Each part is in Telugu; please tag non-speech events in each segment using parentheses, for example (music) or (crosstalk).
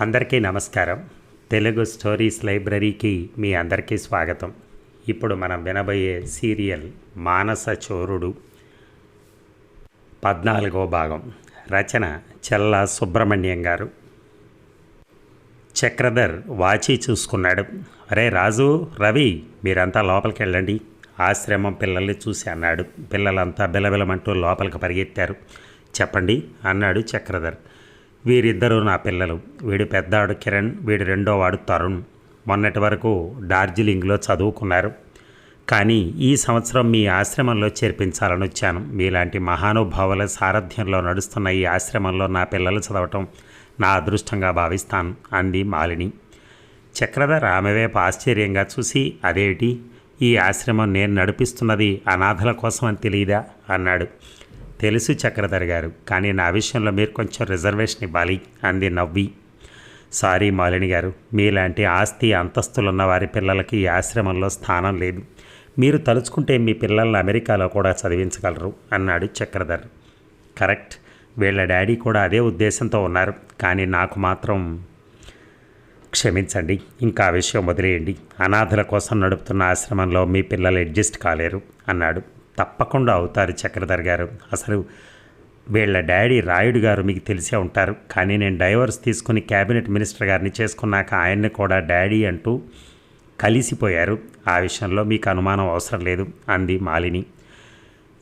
అందరికీ నమస్కారం. తెలుగు స్టోరీస్ లైబ్రరీకి మీ అందరికీ స్వాగతం. ఇప్పుడు మనం వినబోయే సీరియల్ మానస చోరుడు పద్నాలుగో భాగం. రచన చెల్ల సుబ్రహ్మణ్యం గారు. చక్రధర్ వాచి చూసుకున్నాడు. అరే రాజు రవి మీరంతా లోపలికి వెళ్ళండి ఆశ్రమం పిల్లల్ని చూసి అన్నాడు. పిల్లలంతా బిలబిలమంటూ లోపలికి పరిగెత్తారు. చెప్పండి అన్నాడు చక్రధర్. వీరిద్దరూ నా పిల్లలు. వీడు పెద్దాడు కిరణ్ వీడు రెండోవాడు తరుణ్. మొన్నటి వరకు డార్జిలింగ్లో చదువుకున్నారు. కానీ ఈ సంవత్సరం మీ ఆశ్రమంలో చేర్పించాలని వచ్చాను. మీలాంటి మహానుభావుల సారథ్యంలో నడుస్తున్న ఈ ఆశ్రమంలో నా పిల్లలు చదవటం నా అదృష్టంగా భావిస్తాను అంది మాలిని. చక్రధర్ ఆమెవైపు ఆశ్చర్యంగా చూసి అదేమిటి? ఈ ఆశ్రమం నేను నడిపిస్తున్నది అనాథల కోసం అని తెలియదా అన్నాడు. తెలుసు చక్రధర్ గారు కానీ నా విషయంలో మీరు కొంచెం రిజర్వేషన్ ఇవ్వాలి అంది నవ్వి. సారీ మాలిని గారు మీలాంటి ఆస్తి అంతస్తులున్న వారి పిల్లలకి ఈ ఆశ్రమంలో స్థానం లేదు. మీరు తలుచుకుంటే మీ పిల్లల్ని అమెరికాలో కూడా చదివించగలరు అన్నాడు చక్రధర్. కరెక్ట్ వీళ్ళ డాడీ కూడా అదే ఉద్దేశంతో ఉన్నారు కానీ నాకు మాత్రం క్షమించండి ఇంకా విషయం వదిలేయండి. అనాథల కోసం నడుపుతున్న ఆశ్రమంలో మీ పిల్లలు అడ్జస్ట్ కాలేరు అన్నాడు. తప్పకుండా అవుతారు చక్రధర్ గారు. అసలు వీళ్ళ డాడీ రాయుడు గారు మీకు తెలిసే ఉంటారు. కానీ నేను డైవర్స్ తీసుకుని క్యాబినెట్ మినిస్టర్ గారిని చేసుకున్నాక ఆయన్ని కూడా డాడీ అంటూ కలిసిపోయారు. ఆ విషయంలో మీకు అనుమానం అవసరం లేదు అంది మాలిని.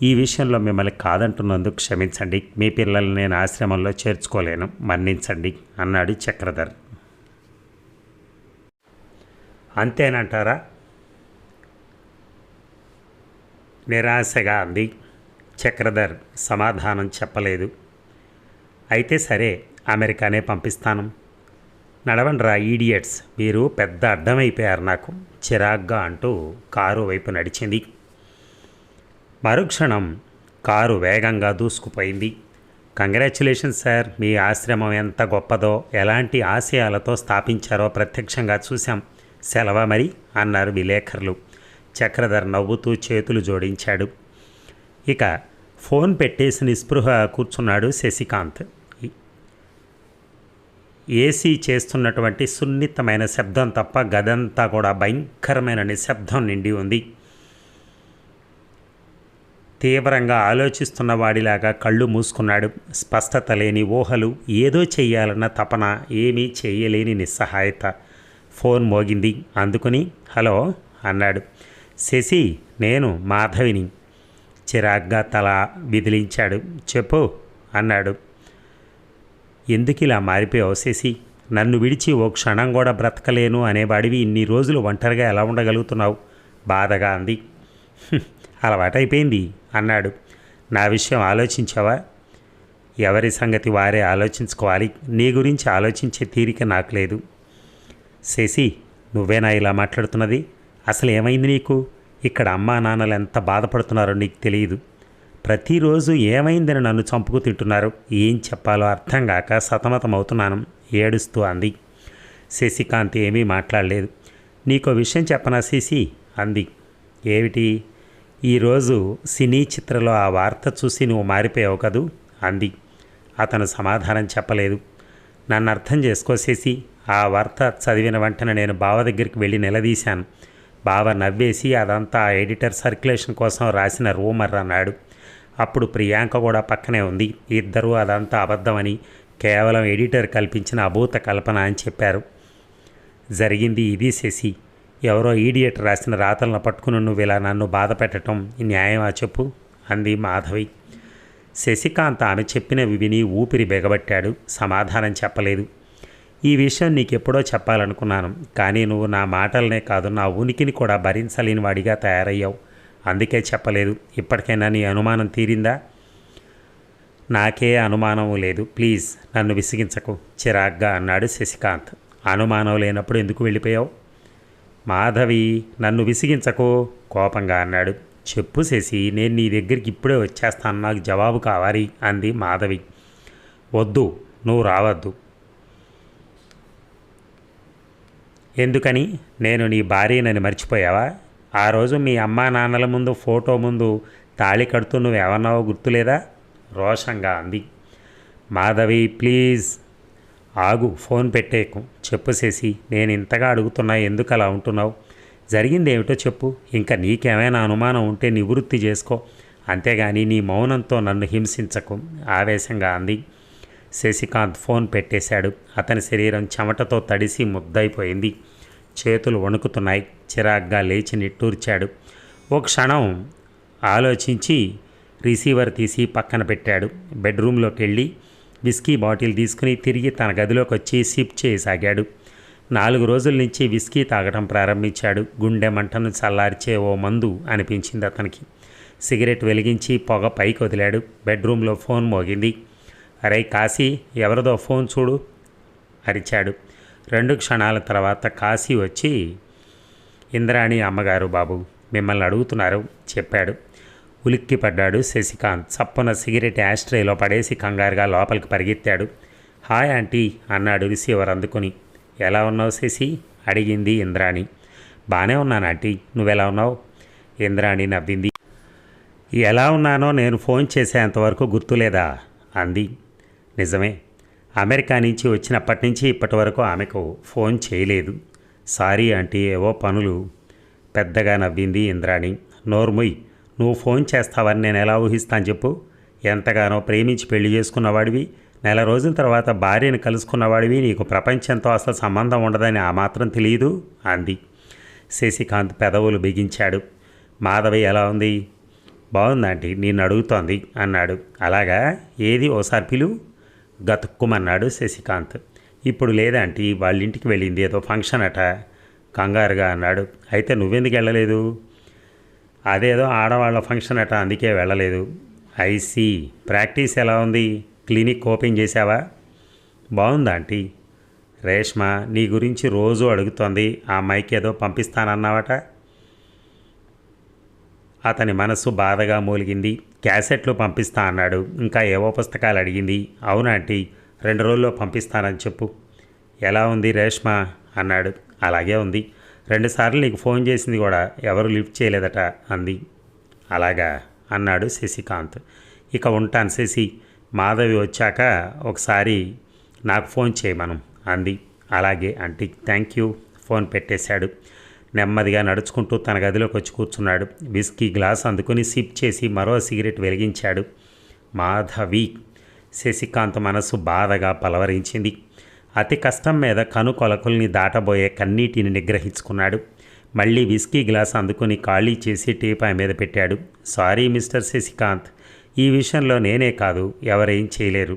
ఈ విషయంలో మిమ్మల్ని కాదంటున్నందుకు క్షమించండి. మీ పిల్లల్ని నేను ఆశ్రమంలో చేర్చుకోలేను. మన్నించండి అన్నాడు చక్రధర్. అంతేనంటారా? నిరాశగా అంది. చక్రధర్ సమాధానం చెప్పలేదు. అయితే సరే అమెరికానే పంపిస్తాను. నడవండ్రా ఈడియట్స్ మీరు పెద్ద అడ్డమైపోయారు నాకు చిరాగ్గా అంటూ కారు వైపు నడిచింది. మరుక్షణం కారు వేగంగా దూసుకుపోయింది. కంగ్రాచులేషన్స్ సార్ మీ ఆశ్రమం ఎంత గొప్పదో ఎలాంటి ఆశయాలతో స్థాపించారో ప్రత్యక్షంగా చూశాం. సెలవ మరి? అన్నారు విలేకరులు. చక్రధర్ నవ్వుతూ చేతులు జోడించాడు. ఇక ఫోన్ పెట్టేసి నిస్పృహ కూర్చున్నాడు శశికాంత్. ఏసీ చేస్తున్నటువంటి సున్నితమైన శబ్దం తప్ప గదంతా కూడా భయంకరమైన నిశ్శబ్దం నిండి ఉంది. తీవ్రంగా ఆలోచిస్తున్న వాడిలాగా కళ్ళు మూసుకున్నాడు. స్పష్టత లేని ఊహలు ఏదో చెయ్యాలన్న తపన ఏమీ చేయలేని నిస్సహాయత. ఫోన్ మోగింది. అందుకుని హలో అన్నాడు. శశి నేను మాధవిని. చిరాగ్గా తల విదిలించాడు. చెప్పు అన్నాడు. ఎందుకు ఇలా మారిపోయావు శశి? నన్ను విడిచి ఓ క్షణం కూడా బ్రతకలేను అనేవాడివి ఇన్ని రోజులు ఒంటరిగా ఎలా ఉండగలుగుతున్నావు? బాధగా అంది. అలవాటైపోయింది అన్నాడు. నా విషయం ఆలోచించావా? ఎవరి సంగతి వారే ఆలోచించుకోవాలి. నీ గురించి ఆలోచించే తీరిక నాకు లేదు. శశి నువ్వేనా ఇలా మాట్లాడుతున్నది? అసలు ఏమైంది నీకు? ఇక్కడ అమ్మా నాన్నలు ఎంత బాధపడుతున్నారో నీకు తెలియదు ప్రతిరోజు ఏమైందని నన్ను చంపుకు తింటున్నారు? ఏం చెప్పాలో అర్థం కాక సతమతమవుతున్నాను ఏడుస్తూ అంది. శశికాంత్ ఏమీ మాట్లాడలేదు. నీకో విషయం చెప్పనా శశి? అంది. ఏమిటి? ఈరోజు సినీ చిత్రలో ఆ వార్త చూసి నువ్వు మారిపోయావు కదూ? అంది. అతను సమాధానం చెప్పలేదు. నన్ను అర్థం చేసుకోసేసి ఆ వార్త చదివిన వెంటనే నేను బావ దగ్గరికి వెళ్ళి నిలదీశాను. బావ నవ్వేసి అదంతా ఎడిటర్ సర్క్యులేషన్ కోసం రాసిన రూమర్ అన్నాడు. అప్పుడు ప్రియాంక కూడా పక్కనే ఉంది. ఇద్దరూ అదంతా అబద్ధమని కేవలం ఎడిటర్ కల్పించిన అభూత కల్పన అని చెప్పారు. జరిగింది ఇది శశి. ఎవరో ఈడియట్ రాసిన రాతలను పట్టుకుని నువ్వు ఇలా నన్ను బాధ పెట్టడం న్యాయమా చెప్పు? అంది మాధవి. శశికాంత్ ఆమె చెప్పినవి విని ఊపిరి బెగబట్టాడు. సమాధానం చెప్పలేదు. ఈ విషయం నీకెప్పుడో చెప్పాలనుకున్నాను. కానీ నువ్వు నా మాటలనే కాదు నా ఉనికిని కూడా భరించలేని వాడిగా తయారయ్యావు. అందుకే చెప్పలేదు. ఇప్పటికైనా నీ అనుమానం తీరిందా? నాకే అనుమానం లేదు. ప్లీజ్ నన్ను విసిగించకు. చిరాగ్గా అన్నాడు శశికాంత్. అనుమానం లేనప్పుడు ఎందుకు వెళ్ళిపోయావు? మాధవి నన్ను విసిగించకు కోపంగా అన్నాడు. చెప్పు శశి నేను నీ దగ్గరికి ఇప్పుడే వచ్చేస్తాను. నాకు జవాబు కావాలి అంది మాధవి. వద్దు నువ్వు రావద్దు. ఎందుకని? నేను నీ భార్యనని మర్చిపోయావా? ఆ రోజు మీ అమ్మా నాన్నల ముందు ఫోటో ముందు తాళి కడుతూ నువ్వేమన్నావో గుర్తులేదా? రోషంగా అంది. మాధవి ప్లీజ్. ఆగు ఫోన్ పెట్టేకు. చెప్పు చేసి నేను ఇంతగా అడుగుతున్నా ఎందుకు అలా ఉంటున్నావు? జరిగింది ఏమిటో చెప్పు. ఇంకా నీకేమైనా అనుమానం ఉంటే నివృత్తి చేసుకో. అంతేగాని నీ మౌనంతో నన్ను హింసించకు. ఆవేశంగా అంది. శశికాంత్ ఫోన్ పెట్టేశాడు. అతని శరీరం చెమటతో తడిసి ముద్దయిపోయింది. చేతులు వణుకుతున్నాయి. చిరాగ్గా లేచి నిట్టూర్చాడు. ఓ క్షణం ఆలోచించి రిసీవర్ తీసి పక్కన పెట్టాడు. బెడ్రూమ్లోకి వెళ్ళి విస్కీ బాటిల్ తీసుకుని తిరిగి తన గదిలోకి వచ్చి సిప్ చేయసాగాడు. నాలుగు రోజుల నుంచి విస్కీ తాగడం ప్రారంభించాడు. గుండె మంటను చల్లార్చే ఓ మందు అనిపించింది అతనికి. సిగరెట్ వెలిగించి పొగ పైకి వదిలాడు బెడ్రూమ్లో ఫోన్ మోగింది. అరే కాశీ ఎవరిదో ఫోన్ చూడు అరిచాడు. రెండు క్షణాల తర్వాత కాశీ వచ్చి ఇంద్రాణి అమ్మగారు బాబు మిమ్మల్ని అడుగుతున్నారు చెప్పాడు. ఉలిక్కి పడ్డాడు శశికాంత్. చప్పున సిగరెట్ యాస్ట్రేలో పడేసి కంగారుగా లోపలికి పరిగెత్తాడు. హాయ్ ఆంటీ అన్నాడు రిసీవర్ అందుకుని. ఎలా ఉన్నావు శశి? అడిగింది ఇంద్రాణి. బాగానే ఉన్నాను ఆంటీ. నువ్వెలా ఉన్నావు? ఇంద్రాణి నవ్వింది. ఎలా ఉన్నానో నేను ఫోన్ చేసేంతవరకు గుర్తులేదా? అంది. నిజమే. అమెరికా నుంచి వచ్చినప్పటి నుంచి ఇప్పటి వరకు ఆమెకు ఫోన్ చేయలేదు. సారీ ఆంటీ ఏవో పనులు. పెద్దగా నవ్వింది ఇంద్రాణి. నోర్ముయ్ నువ్వు ఫోన్ చేస్తావని నేను ఎలా ఊహిస్తాను చెప్పు. ఎంతగానో ప్రేమించి పెళ్ళి చేసుకున్నవాడివి. నెల రోజుల తర్వాత భార్యను కలుసుకున్నవాడివి. నీకు ప్రపంచంతో అసలు సంబంధం ఉండదని ఆ మాత్రం తెలియదు అంది. శశికాంత్ పెదవులు బిగించాడు. మాధవి ఎలా ఉంది? బాగుందంటీ నేను అడుగుతోంది అన్నాడు. అలాగా? ఏది ఓసారి పిలువు? గతుక్కుమన్నాడు శశికాంత్. ఇప్పుడు లేదంటీ వాళ్ళ ఇంటికి వెళ్ళింది ఏదో ఫంక్షన్ అట కంగారుగా అన్నాడు. అయితే నువ్వెందుకు వెళ్ళలేదు? అదేదో ఆడవాళ్ళ ఫంక్షన్ అట అందుకే వెళ్ళలేదు. ఐసీ ప్రాక్టీస్ ఎలా ఉంది? క్లినిక్ ఓపెన్ చేసావా బాగుందా ఆంటీ. రేష్మ నీ గురించి రోజు అడుగుతోంది ఆ మైక్ ఏదో పంపిస్తానన్నావట. అతని మనస్సు బాధగా మూలిగింది. క్యాసెట్లు పంపిస్తా అన్నాడు. ఇంకా ఏవో పుస్తకాలు అడిగింది. అవునాంటీ రెండు రోజుల్లో పంపిస్తానని చెప్పు. ఎలా ఉంది రేష్మ? అన్నాడు. అలాగే ఉంది. రెండుసార్లు నీకు ఫోన్ చేసింది కూడా ఎవరు లిఫ్ట్ చేయలేదట అంది. అలాగా? అన్నాడు శశికాంత్. ఇక ఉంటాను శశి. మాధవి వచ్చాక ఒకసారి నాకు ఫోన్ చేయమను అంది. అలాగే ఆంటీ థ్యాంక్ యూ. ఫోన్ పెట్టేశాడు. నెమ్మదిగా నడుచుకుంటూ తన గదిలోకి వచ్చి కూర్చున్నాడు. విస్కీ గ్లాస్ అందుకుని సిప్ చేసి మరో సిగరెట్ వెలిగించాడు. మాధవి! శశికాంత్ మనసు బాధగా పలవరించింది. అతి కష్టం మీద కనుకొలకుల్ని దాటబోయే కన్నీటిని నిగ్రహించుకున్నాడు. మళ్ళీ విస్కీ గ్లాస్ అందుకుని ఖాళీ చేసి టీపాయ్ మీద పెట్టాడు. Sorry mister Shashikant! ఈ విషయంలో నేనే కాదు ఎవరేం చేయలేరు.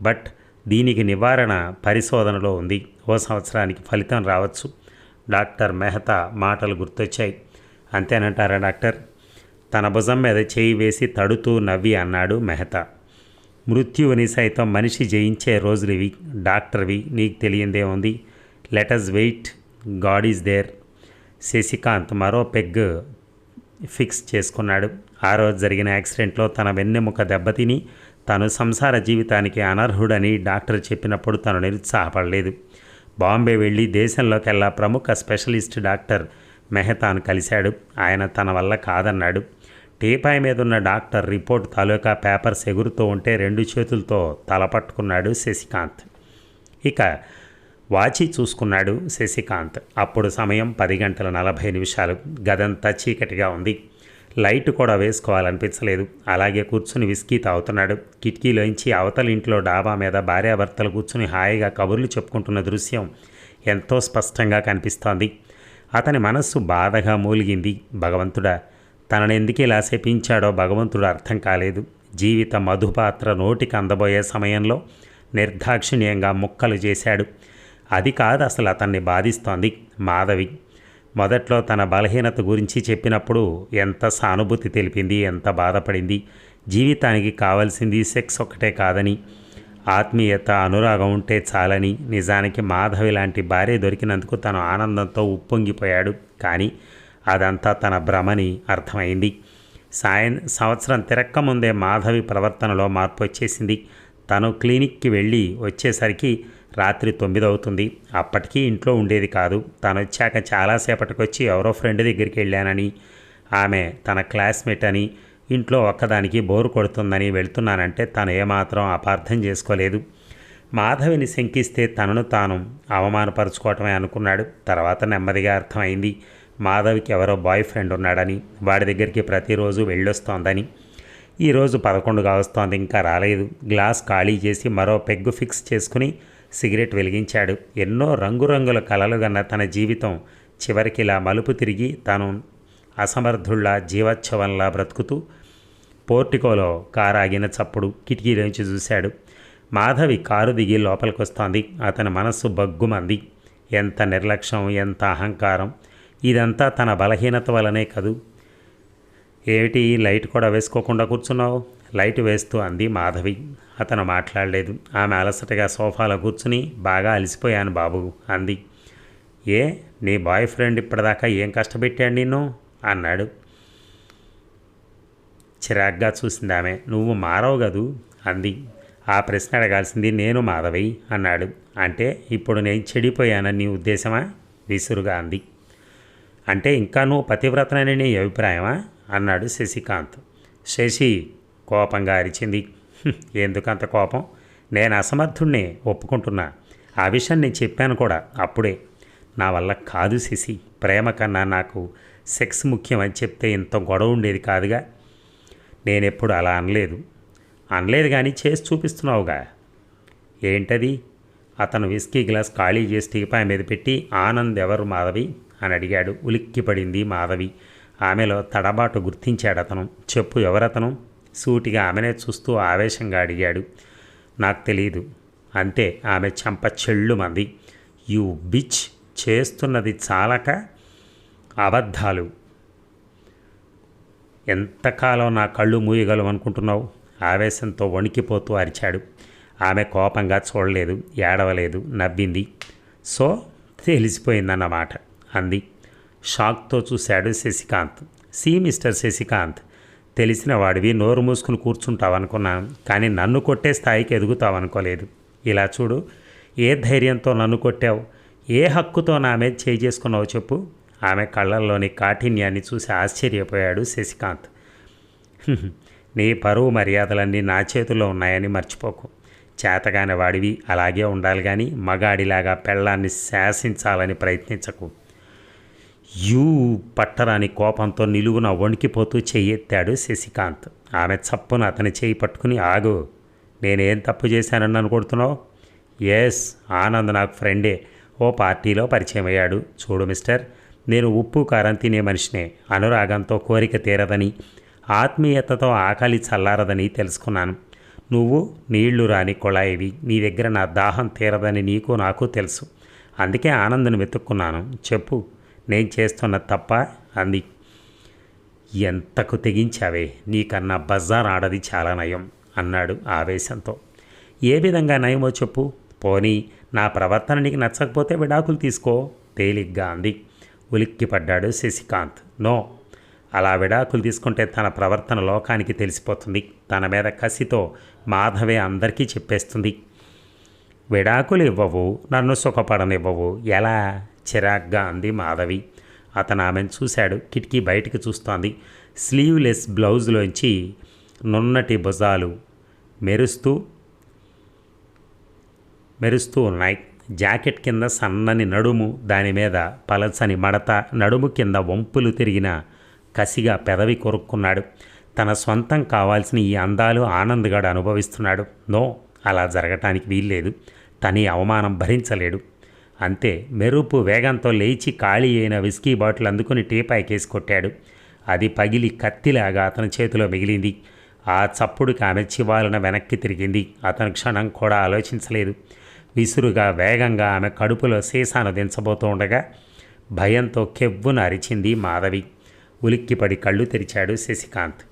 బట్ దీనికి నివారణ పరిశోధనలో ఉంది. ఓ సంవత్సరానికి ఫలితం రావచ్చు. డాక్టర్ మెహతా మాటలు గుర్తొచ్చాయి. అంతేనంటారా డాక్టర్? తన భుజం మీద చేయి వేసి తడుతూ నవ్వి అన్నాడు మెహతా. మృత్యువుని సైతం మనిషి జయించే రోజులివి డాక్టర్వి నీకు తెలియందే ఉంది. Let us wait God is there. Shashikant మరో పెగ్ ఫిక్స్ చేసుకున్నాడు. ఆ రోజు జరిగిన యాక్సిడెంట్లో తన వెన్నెముక దెబ్బతిని తను సంసార జీవితానికి అనర్హుడని డాక్టర్ చెప్పినప్పుడు తను నిరుత్సాహపడలేదు. బాంబే వెళ్ళి దేశంలోకెల్లా ప్రముఖ స్పెషలిస్ట్ డాక్టర్ మెహతాను కలిశాడు. ఆయన తన వల్ల కాదన్నాడు. టీపాయ్ మీద ఉన్న డాక్టర్ రిపోర్ట్ తాలూకా పేపర్స్ ఎగురుతూ ఉంటే రెండు చేతులతో తలపట్టుకున్నాడు శశికాంత్. ఇక వాచి చూసుకున్నాడు శశికాంత్. అప్పుడు సమయం పది గంటల నలభై నిమిషాలు. గదంతా చీకటిగా ఉంది. లైట్ కూడా వేసుకోవాలనిపించలేదు. అలాగే కూర్చుని విస్కీ తాగుతున్నాడు. కిటికీలోంచి అవతల ఇంట్లో డాబా మీద భార్యాభర్తలు కూర్చుని హాయిగా కబుర్లు చెప్పుకుంటున్న దృశ్యం ఎంతో స్పష్టంగా కనిపిస్తోంది. అతని మనస్సు బాధగా మూలిగింది. భగవంతుడా తనని ఎందుకు ఇలా శపించాడో భగవంతుడు అర్థం కాలేదు. జీవిత మధుపాత్ర నోటికి అందబోయే సమయంలో నిర్దాక్షిణ్యంగా ముక్కలు చేశాడు. అది కాదు అసలు అతన్ని బాధిస్తోంది మాధవి. మొదట్లో తన బలహీనత గురించి చెప్పినప్పుడు ఎంత సానుభూతి తెలిపింది ఎంత బాధపడింది. జీవితానికి కావాల్సింది సెక్స్ ఒకటే కాదని ఆత్మీయత అనురాగం ఉంటే చాలని. నిజానికి మాధవి లాంటి భార్య దొరికినందుకు తను ఆనందంతో ఉప్పొంగిపోయాడు. కానీ అదంతా తన భ్రమని అర్థమైంది. సాయం సంవత్సరం తిరక్క ముందే మాధవి ప్రవర్తనలో మార్పు వచ్చేసింది. తను క్లినిక్కి వెళ్ళి వచ్చేసరికి రాత్రి తొమ్మిది అవుతుంది అప్పటికీ ఇంట్లో ఉండేది కాదు. తను వచ్చాక చాలాసేపటికి వచ్చి ఎవరో ఫ్రెండ్ దగ్గరికి వెళ్ళానని ఆమె తన క్లాస్మేట్ అని ఇంట్లో ఒక్కదానికి బోరు కొడుతుందని వెళ్తున్నానంటే తను ఏమాత్రం అపార్థం చేసుకోలేదు. మాధవిని శంకిస్తే తనను తాను అవమానపరుచుకోవటమే అనుకున్నాడు. తర్వాత నెమ్మదిగా అర్థమైంది మాధవికి ఎవరో బాయ్ ఫ్రెండ్ ఉన్నాడని వాడి దగ్గరికి ప్రతిరోజు వెళ్ళొస్తోందని. ఈరోజు పదకొండు కావస్తోంది ఇంకా రాలేదు. గ్లాస్ ఖాళీ చేసి మరో పెగ్గు ఫిక్స్ చేసుకుని సిగరెట్ వెలిగించాడు. ఎన్నో రంగురంగుల కలలు గన్న తన జీవితం చివరికి ఇలా మలుపు తిరిగి తను అసమర్థుల్లా జీవోత్సవంలా బ్రతుకుతూ పోర్టికోలో కారాగిన చప్పుడు కిటికీలోంచి చూశాడు. మాధవి కారు దిగి లోపలికి వస్తోంది అతని మనస్సు బగ్గుమంది. ఎంత నిర్లక్ష్యం ఎంత అహంకారం. ఇదంతా తన బలహీనత వలనే కదూ. ఏమిటి లైట్ కూడా వేసుకోకుండా కూర్చున్నావు? లైట్ వేస్తూ అంది మాధవి. అతను మాట్లాడలేదు. ఆమె అలసటగా సోఫాలో కూర్చుని బాగా అలసిపోయాను బాబు అంది. ఏ నీ బాయ్ ఫ్రెండ్ ఇప్పటిదాకా ఏం కష్టపెట్టాడు నిన్ను? అన్నాడు. చిరాగ్గా చూసింది ఆమె. నువ్వు మారవు కదూ? అంది. ఆ ప్రశ్న అడగాల్సింది నేను మాధవి అన్నాడు. అంటే ఇప్పుడు నేను చెడిపోయానని నీ ఉద్దేశమా? విసురుగా అంది. అంటే ఇంకా నువ్వు పతివ్రతనని నీ అభిప్రాయమా? అన్నాడు శశికాంత్. శశి కోపంగా అరిచింది. ఎందుకు (laughs) ఎందుకంత కోపం? నేను అసమర్థుణ్ణే ఒప్పుకుంటున్నా. ఆ విషయం నేను చెప్పాను కూడా అప్పుడే. నా వల్ల కాదు శశి. ప్రేమ కన్నా నాకు సెక్స్ ముఖ్యం అని చెప్తే ఇంత గొడవ ఉండేది కాదుగా. నేనెప్పుడు అలా అనలేదు. అనలేదు కానీ చేసి చూపిస్తున్నావుగా. ఏంటది? అతను విస్కీ గ్లాస్ ఖాళీ చేసి టీపాయ మీద పెట్టి ఆనంద్ ఎవరు మాధవి? అని అడిగాడు ఉలిక్కిపడింది మాధవి. ఆమెలో తడబాటు గుర్తించాడు అతను చెప్పు ఎవరతను? సూటిగా ఆమెనే చూస్తూ ఆవేశంగా అడిగాడు. నాకు తెలియదు అంతే ఆమె చెంప చెల్లుమంది యు బిచ్ చేస్తున్నది చాలక అబద్ధాలు. ఎంతకాలం నా కళ్ళు మూయగలవు అనుకుంటున్నావు? ఆవేశంతో వణికిపోతూ అరిచాడు. ఆమె కోపంగా చూడలేదు ఏడవలేదు నవ్వింది. సో? తెలిసిపోయిందన్నమాట అంది. షాక్తో చూశాడు శశికాంత్. C mister Sasikanth. తెలిసిన వాడివి నోరు మూసుకుని కూర్చుంటావనుకున్నాను కానీ నన్ను కొట్టే స్థాయికి ఎదుగుతావనుకోలేదు. ఇలా చూడు ఏ ధైర్యంతో నన్ను కొట్టావు? ఏ హక్కుతో నా మీద చేయి చేసుకున్నావు చెప్పు. ఆమె కళ్ళల్లోని కాఠిన్యాన్ని చూసి ఆశ్చర్యపోయాడు శశికాంత్. నీ పరువు మర్యాదలన్నీ నా చేతుల్లో ఉన్నాయని మర్చిపోకు. చేతగాని వాడివి అలాగే ఉండాలి కానీ మగాడిలాగా పెళ్ళాన్ని శాసించాలని ప్రయత్నించకు. యూ పట్టరాని కోపంతో నిలువున వణికిపోతూ చెయ్యెత్తాడు శశికాంత్. ఆమె చప్పున అతని చేయి పట్టుకుని ఆగు నేనేం తప్పు చేశానని అనుకుంటున్నావు? ఎస్ ఆనంద్ నాకు ఫ్రెండే. ఓ పార్టీలో పరిచయం అయ్యాడు చూడు మిస్టర్ నేను ఉప్పు కారం తినే మనిషినే. అనురాగంతో కోరిక తీరదని ఆత్మీయతతో ఆకలి చల్లారదని తెలుసుకున్నాను. నువ్వు నీళ్ళు రాని కొళాయివి. నీ దగ్గర నా దాహం తీరదని నీకు నాకు తెలుసు. అందుకే ఆనందను వెతుక్కున్నాను. చెప్పు నేను చేస్తున్న తప్ప అంది. ఎంతకు తెగించావే? నీకన్నా బజార్ ఆడది చాలా నయం అన్నాడు ఆవేశంతో. ఏ విధంగా నయమో చెప్పు. పోనీ నా ప్రవర్తన నీకు నచ్చకపోతే విడాకులు తీసుకో తేలిగ్గా అంది. ఉలిక్కిపడ్డాడు శశికాంత్. నో. అలా విడాకులు తీసుకుంటే తన ప్రవర్తన లోకానికి తెలిసిపోతుంది. తన మీద కసితో మాధవే అందరికీ చెప్పేస్తుంది. విడాకులు ఇవ్వవు నన్ను సుఖపడనివ్వవు. ఎలా? చిరాగ్గా అంది మాధవి. అతను ఆమెను చూశాడు. కిటికీ బయటికి చూస్తోంది. స్లీవ్లెస్ బ్లౌజ్లోంచి నున్నటి భుజాలు మెరుస్తూ మెరుస్తూ ఉన్నాయి. జాకెట్ కింద సన్నని నడుము దాని మీద పలచని మడత నడుము కింద వంపులు తిరిగిన కసిగా పెదవి కొరుక్కున్నాడు. తన సొంతం కావాల్సిన ఈ అందాలు ఆనంద్గాడు అనుభవిస్తున్నాడు. నో అలా జరగటానికి వీల్లేదు. తని అవమానం భరించలేడు. అంతే. మెరుపు వేగంతో లేచి ఖాళీ అయిన విస్కీ బాటిల్ అందుకుని టీపాయికేసి కొట్టాడు. అది పగిలి కత్తిలాగా అతని చేతిలో మిగిలింది. ఆ చప్పుడుకి ఆమె చివాలన వెనక్కి తిరిగింది. అతను క్షణం కూడా ఆలోచించలేదు. విసురుగా వేగంగా ఆమె కడుపులో సీసాను దించబోతూ ఉండగా భయంతో కెవ్వున అరిచింది మాధవి. ఉలిక్కిపడి కళ్ళు తెరిచాడు శశికాంత్.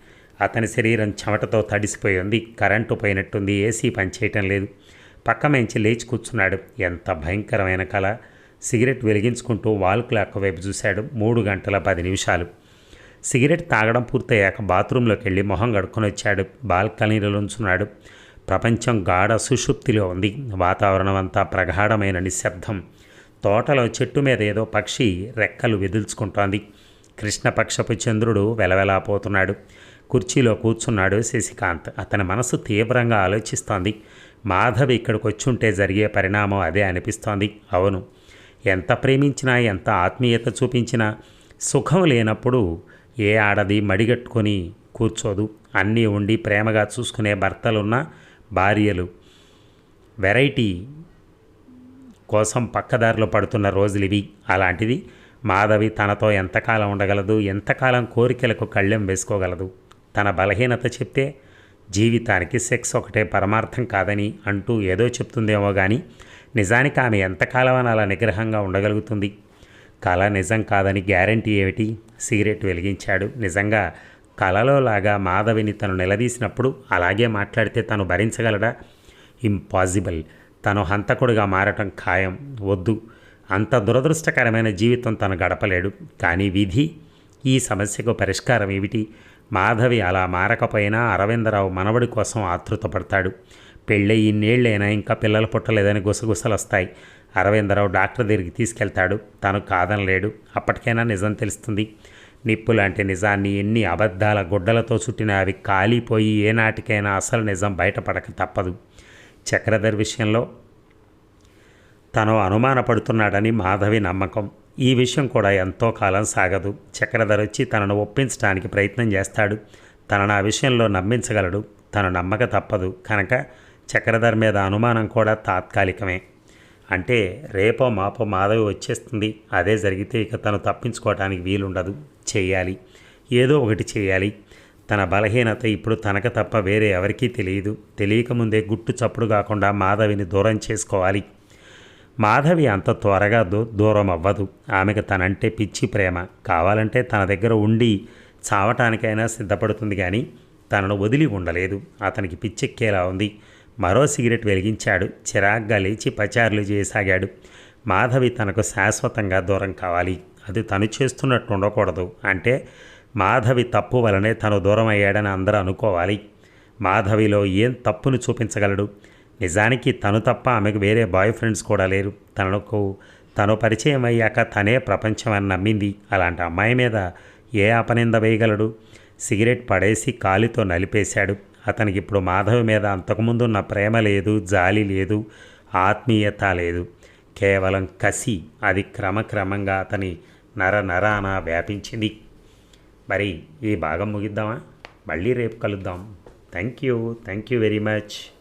అతని శరీరం చెమటతో తడిసిపోయి ఉంది. కరెంటు పోయినట్టుంది. ఏసీ పనిచేయటం లేదు. పక్క మెంచి లేచి కూర్చున్నాడు. ఎంత భయంకరమైన కళ సిగరెట్ వెలిగించుకుంటూ వాల్ క్లాక్ వైపు చూశాడు. మూడు గంటల పది నిమిషాలు. సిగరెట్ తాగడం పూర్తయ్యాక బాత్రూంలోకి వెళ్ళి మొహం కడుక్కొని వచ్చాడు. బాల్కనీలో ఉంచున్నాడు ప్రపంచం గాఢ సుషుప్తిలో ఉంది. వాతావరణం అంతా ప్రగాఢమైన నిశ్శబ్దం. తోటలో చెట్టు మీద ఏదో పక్షి రెక్కలు వెదుల్చుకుంటోంది. కృష్ణపక్షపు చంద్రుడు వెలవెలాపోతున్నాడు కుర్చీలో కూర్చున్నాడు శశికాంత్. అతని మనసు తీవ్రంగా ఆలోచిస్తోంది. మాధవి ఇక్కడికి వచ్చుంటే జరిగే పరిణామం అదే అనిపిస్తోంది. అవును. ఎంత ప్రేమించినా ఎంత ఆత్మీయత చూపించినా సుఖం లేనప్పుడు ఏ ఆడది మడిగట్టుకొని కూర్చోదు. అన్నీ ఉండి ప్రేమగా చూసుకునే భర్తలున్న భార్యలు. వెరైటీ కోసం పక్కదారిలో పడుతున్న రోజులు ఇవి. అలాంటిది మాధవి తనతో ఎంతకాలం ఉండగలదు? ఎంతకాలం కోరికలకు కళ్ళెం వేసుకోగలదు? తన బలహీనత చెప్తే జీవితానికి సెక్స్ ఒకటే పరమార్థం కాదని అంటూ ఏదో చెప్తుందేమో కానీ నిజానికి ఆమె ఎంతకాలం అలా నిగ్రహంగా ఉండగలుగుతుంది? కళ నిజం కాదని గ్యారంటీ ఏమిటి? సిగరెట్ వెలిగించాడు. నిజంగా కళలోలాగా మాధవిని తను నిలదీసినప్పుడు అలాగే మాట్లాడితే తను భరించగలడా? ఇంపాసిబుల్. తను హంతకుడిగా మారటం ఖాయం. వద్దు. అంత దురదృష్టకరమైన జీవితం తను గడపలేడు. కానీ విధి? ఈ సమస్యకు పరిష్కారం ఏమిటి? మాధవి అలా మారకపోయినా అరవిందరావు మనవడి కోసం ఆతృతపడతాడు పెళ్ళై ఇన్నేళ్ళైనా ఇంకా పిల్లలు పుట్టలేదని గుసగుసలు వస్తాయి అరవిందరావు డాక్టర్ దగ్గరికి తీసుకెళ్తాడు. తను కాదనలేడు. అప్పటికైనా నిజం తెలుస్తుంది. నిప్పు లాంటి నిజాన్ని ఎన్ని అబద్ధాల గుడ్డలతో చుట్టిన అవి కాలిపోయి ఏనాటికైనా అసలు నిజం బయటపడక తప్పదు. చక్రధర్ విషయంలో తను అనుమానపడుతున్నాడని మాధవి నమ్మకం. ఈ విషయం కూడా ఎంతో కాలం సాగదు. చక్రధర్ వచ్చి తనను ఒప్పించడానికి ప్రయత్నం చేస్తాడు. తనను ఆ విషయంలో నమ్మించగలడు. తను నమ్మక తప్పదు. కనుక చక్రధర్ మీద అనుమానం కూడా తాత్కాలికమే. అంటే రేపో మాపో మాధవి వచ్చేస్తుంది. అదే జరిగితే ఇక తను తప్పించుకోవటానికి వీలుండదు. చేయాలి ఏదో ఒకటి చేయాలి తన బలహీనత ఇప్పుడు తనకు తప్ప వేరే ఎవరికీ తెలియదు. తెలియకముందే గుట్టు చప్పుడు కాకుండా మాధవిని దూరం చేసుకోవాలి. మాధవి అంత త్వరగా దూ దూరం అవ్వదు ఆమెకు తనంటే పిచ్చి ప్రేమ. కావాలంటే తన దగ్గర ఉండి చావటానికైనా సిద్ధపడుతుంది కానీ తనను వదిలి ఉండలేదు. అతనికి పిచ్చెక్కేలా ఉంది. మరో సిగరెట్ వెలిగించాడు. చిరాగ్గా లేచి పచారులు చేయసాగాడు. మాధవి తనకు శాశ్వతంగా దూరం కావాలి. అది తను చేస్తున్నట్టు ఉండకూడదు. అంటే మాధవి తప్పు వలనే తను దూరం అయ్యాడని అందరూ అనుకోవాలి. మాధవిలో ఏం తప్పును చూపించగలడు? నిజానికి తను తప్ప ఆమెకు వేరే బాయ్ ఫ్రెండ్స్ కూడా లేరు. తనకు తను పరిచయం అయ్యాక తనే ప్రపంచం అని నమ్మింది. అలాంటి అమ్మాయి మీద ఏ అపనింద వేయగలడు? సిగరెట్ పడేసి కాలితో నలిపేశాడు. అతనికి ఇప్పుడు మాధవి మీద అంతకుముందున్న ప్రేమ లేదు జాలి లేదు ఆత్మీయత లేదు. కేవలం కసి అది క్రమక్రమంగా అతని నర నరాన వ్యాపించింది. మరి ఈ భాగం ముగిద్దామా? మళ్ళీ రేపు కలుద్దాం. Thank you. Thank you very much.